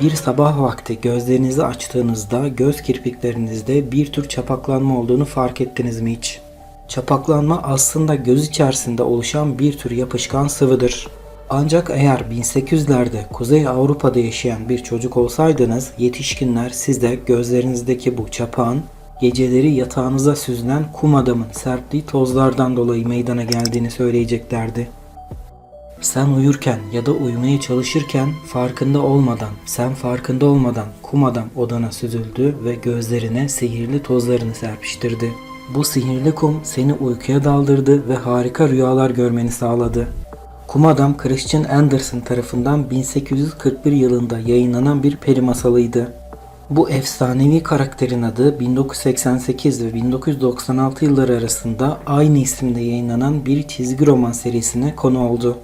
Bir sabah vakti gözlerinizi açtığınızda göz kirpiklerinizde bir tür çapaklanma olduğunu fark ettiniz mi hiç? Çapaklanma aslında göz içerisinde oluşan bir tür yapışkan sıvıdır. Ancak eğer 1800'lerde Kuzey Avrupa'da yaşayan bir çocuk olsaydınız yetişkinler size gözlerinizdeki bu çapağın geceleri yatağınıza süzülen kum adamın serptiği tozlardan dolayı meydana geldiğini söyleyeceklerdi. Sen uyurken ya da uyumaya çalışırken farkında olmadan, sen farkında olmadan kum adam odana süzüldü ve gözlerine sihirli tozlarını serpiştirdi. Bu sihirli kum seni uykuya daldırdı ve harika rüyalar görmeni sağladı. Kum Adam Christian Andersen tarafından 1841 yılında yayınlanan bir peri masalıydı. Bu efsanevi karakterin adı 1988 ve 1996 yılları arasında aynı isimde yayınlanan bir çizgi roman serisine konu oldu.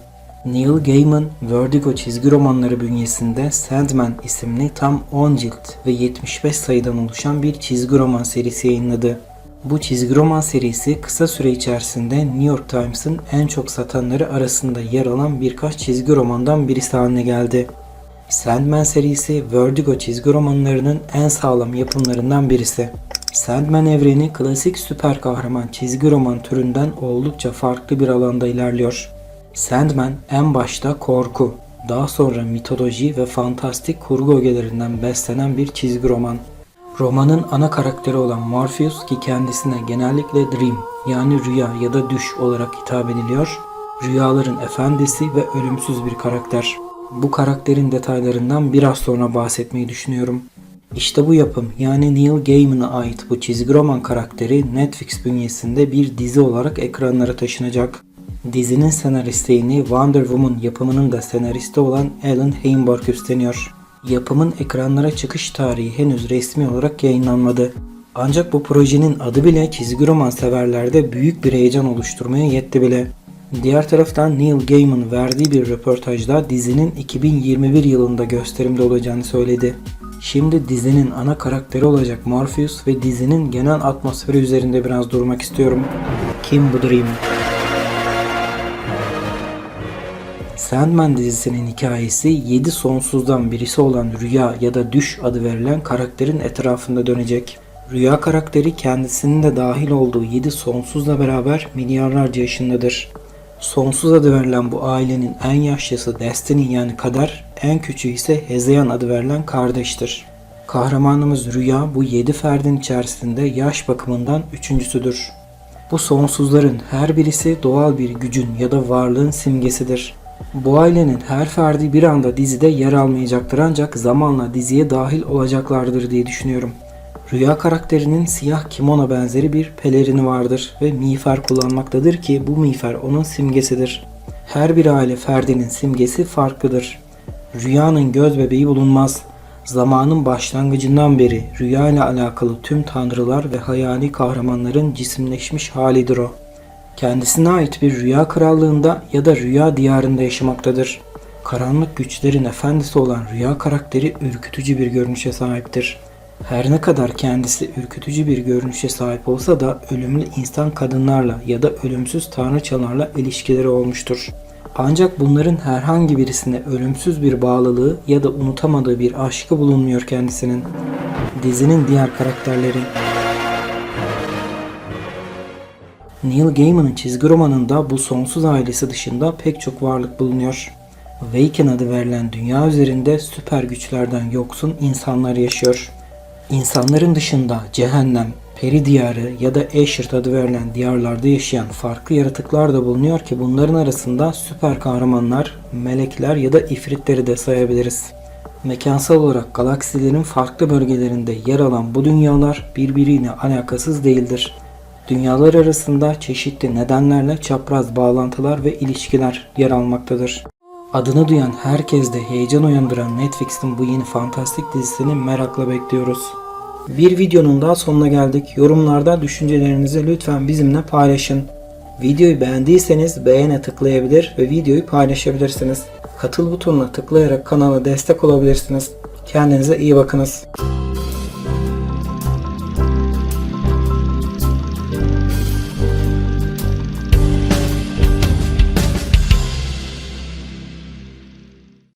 Neil Gaiman, Vertigo çizgi romanları bünyesinde Sandman isimli tam 10 cilt ve 75 sayıdan oluşan bir çizgi roman serisi yayınladı. Bu çizgi roman serisi kısa süre içerisinde New York Times'ın en çok satanları arasında yer alan birkaç çizgi romandan birisi haline geldi. Sandman serisi Vertigo çizgi romanlarının en sağlam yapımlarından birisi. Sandman evreni klasik süper kahraman çizgi roman türünden oldukça farklı bir alanda ilerliyor. Sandman en başta korku, daha sonra mitoloji ve fantastik kurgu ögelerinden beslenen bir çizgi roman. Romanın ana karakteri olan Morpheus ki kendisine genellikle Dream yani rüya ya da düş olarak hitap ediliyor, rüyaların efendisi ve ölümsüz bir karakter. Bu karakterin detaylarından biraz sonra bahsetmeyi düşünüyorum. İşte bu yapım yani Neil Gaiman'a ait bu çizgi roman karakteri Netflix bünyesinde bir dizi olarak ekranlara taşınacak. Dizinin senaristliğini Wonder Woman yapımının da senaristi olan Alan Heinberg üstleniyor. Yapımın ekranlara çıkış tarihi henüz resmi olarak yayınlanmadı. Ancak bu projenin adı bile çizgi roman severlerde büyük bir heyecan oluşturmaya yetti bile. Diğer taraftan Neil Gaiman verdiği bir röportajda dizinin 2021 yılında gösterimde olacağını söyledi. Şimdi dizinin ana karakteri olacak Morpheus ve dizinin genel atmosferi üzerinde biraz durmak istiyorum. Kim bu Dream? Sandman dizisinin hikayesi 7 sonsuzdan birisi olan Rüya ya da Düş adı verilen karakterin etrafında dönecek. Rüya karakteri kendisinin de dahil olduğu 7 sonsuzla beraber milyarlarca yaşındadır. Sonsuz adı verilen bu ailenin en yaşlısı Destiny yani Kader, en küçüğü ise Hezeyan adı verilen kardeştir. Kahramanımız Rüya bu 7 ferdin içerisinde yaş bakımından üçüncüsüdür. Bu sonsuzların her birisi doğal bir gücün ya da varlığın simgesidir. Bu ailenin her ferdi bir anda dizide yer almayacaktır ancak zamanla diziye dahil olacaklardır diye düşünüyorum. Rüya karakterinin siyah kimono benzeri bir pelerini vardır ve miğfer kullanmaktadır ki bu miğfer onun simgesidir. Her bir aile ferdinin simgesi farklıdır. Rüyanın göz bebeği bulunmaz. Zamanın başlangıcından beri rüya ile alakalı tüm tanrılar ve hayali kahramanların cisimleşmiş halidir o kendisine ait bir rüya krallığında ya da rüya diyarında yaşamaktadır. Karanlık güçlerin efendisi olan rüya karakteri ürkütücü bir görünüşe sahiptir. Her ne kadar kendisi ürkütücü bir görünüşe sahip olsa da ölümlü insan kadınlarla ya da ölümsüz tanrıçalarla ilişkileri olmuştur. Ancak bunların herhangi birisine ölümsüz bir bağlılığı ya da unutamadığı bir aşkı bulunmuyor kendisinin. Dizinin diğer karakterleri Neil Gaiman'ın çizgi romanında bu sonsuz ailesi dışında pek çok varlık bulunuyor. Waken adı verilen dünya üzerinde süper güçlerden yoksun insanlar yaşıyor. İnsanların dışında cehennem, peri diyarı ya da Aeshirt adı verilen diyarlarda yaşayan farklı yaratıklar da bulunuyor ki bunların arasında süper kahramanlar, melekler ya da ifritleri de sayabiliriz. Mekansal olarak galaksilerin farklı bölgelerinde yer alan bu dünyalar birbiriyle alakasız değildir. Dünyalar arasında çeşitli nedenlerle çapraz bağlantılar ve ilişkiler yer almaktadır. Adını duyan herkeste heyecan uyandıran Netflix'in bu yeni fantastik dizisini merakla bekliyoruz. Bir videonun daha sonuna geldik. Yorumlarda düşüncelerinizi lütfen bizimle paylaşın. Videoyu beğendiyseniz beğene tıklayabilir ve videoyu paylaşabilirsiniz. Katıl butonuna tıklayarak kanala destek olabilirsiniz. Kendinize iyi bakınız.